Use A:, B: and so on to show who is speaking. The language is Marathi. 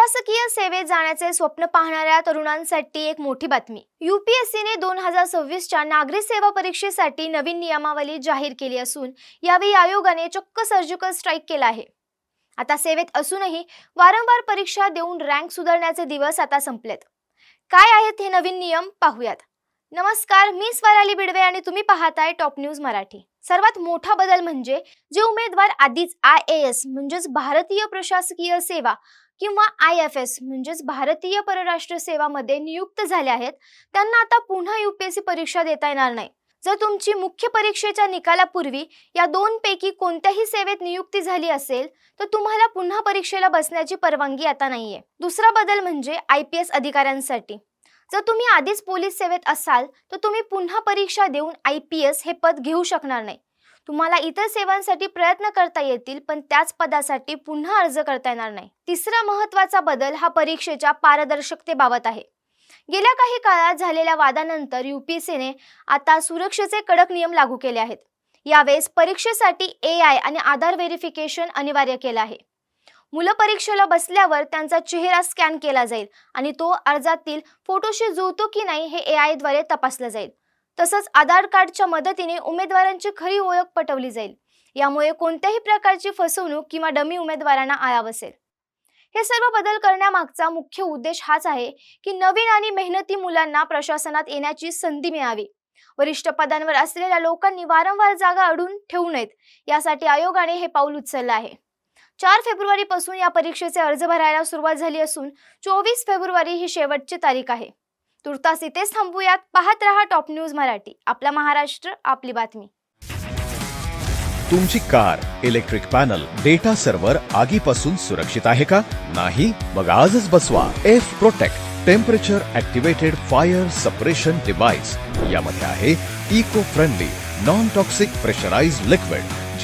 A: सेवेत जाण्याचे स्वप्न पाहणाऱ्या तरुणांसाठी एक मोठी बातमी. युपीएससीने दोन हजार सव्वीसच्या नागरी सेवा परीक्षेसाठी नवीन नियमावली जाहीर केली असून यावेळी आयोगाने चक्क सर्जिकल स्ट्राईक केला आहे. आता सेवेत असूनही वारंवार परीक्षा देऊन रँक सुधारण्याचे दिवस आता संपलेत. काय आहेत हे नवीन नियम? पाहूयात. नमस्कार मी स्वराली बिडवे आणि तुम्ही पाहताय टॉप न्यूज मराठी. सर्वात मोठा बदल म्हणजे जे उमेदवार आधीच आय ए एस म्हणजेच भारतीय प्रशासकीय सेवा किंवा आय एफ एस म्हणजेच भारतीय परराष्ट्र सेवामध्ये नियुक्त झाले आहेत त्यांना आता पुन्हा युपीएससी परीक्षा देता येणार नाही. जर तुमची मुख्य परीक्षेच्या निकालापूर्वी या दोन पैकी कोणत्याही सेवेत नियुक्ती झाली असेल तर तुम्हाला पुन्हा परीक्षेला बसण्याची परवानगी आता नाहीये. दुसरा बदल म्हणजे आय पी एस अधिकाऱ्यांसाठी. जर तुम्ही आधीच पोलीस सेवेत असाल तर तुम्ही पुन्हा परीक्षा देऊन आय पी एस हे पद घेऊ शकणार नाही. तुम्हाला इतर सेवांसाठी प्रयत्न करता येतील पण त्याच पदासाठी पुन्हा अर्ज करता येणार नाही. तिसरा महत्त्वाचा बदल हा परीक्षेच्या पारदर्शकतेबाबत आहे. गेल्या काही काळात झालेल्या वादानंतर युपीएससीने आता सुरक्षेचे कडक नियम लागू केले आहेत. यावेळेस परीक्षेसाठी ए आय आणि आधार व्हेरिफिकेशन अनिवार्य केलं आहे. मुलं परीक्षेला बसल्यावर त्यांचा चेहरा स्कॅन केला जाईल आणि तो अर्जातील फोटोशी जुळतो की नाही हे ए आयद्वारे तपासलं जाईल. तसंच आधार कार्डच्या मदतीने उमेदवारांची खरी ओळख पटवली जाईल. यामुळे कोणत्याही प्रकारची फसवणूक किंवा डमी उमेदवारांना आळा बसेल हे सर्व बदल करण्यामागचा मुख्य उद्देश हाच आहे की नवीन आणि मेहनती मुलांना प्रशासनात येण्याची संधी मिळावी. वरिष्ठ पदांवर असलेल्या लोकांनी वारंवार जागा अडून ठेवू नयेत. यासाठी आयोगाने हे पाऊल उचललं आहे. चार फेब्रुवारीपासून या परीक्षेचे अर्ज भरायला सुरुवात झाली असून चोवीस फेब्रुवारी ही शेवटची तारीख आहे. तुर्तास इथेच थांबूयात. पाहत रहा टॉप न्यूज मराठी. आपला महाराष्ट्र आपली बातमी.
B: तुमची car electric panel data server आगीपासून सुरक्षित आहे का? नाही? मग आजच बसवा. F protect temperature activated fire suppression device. यामध्ये आहे eco friendly non toxic pressurise liquid.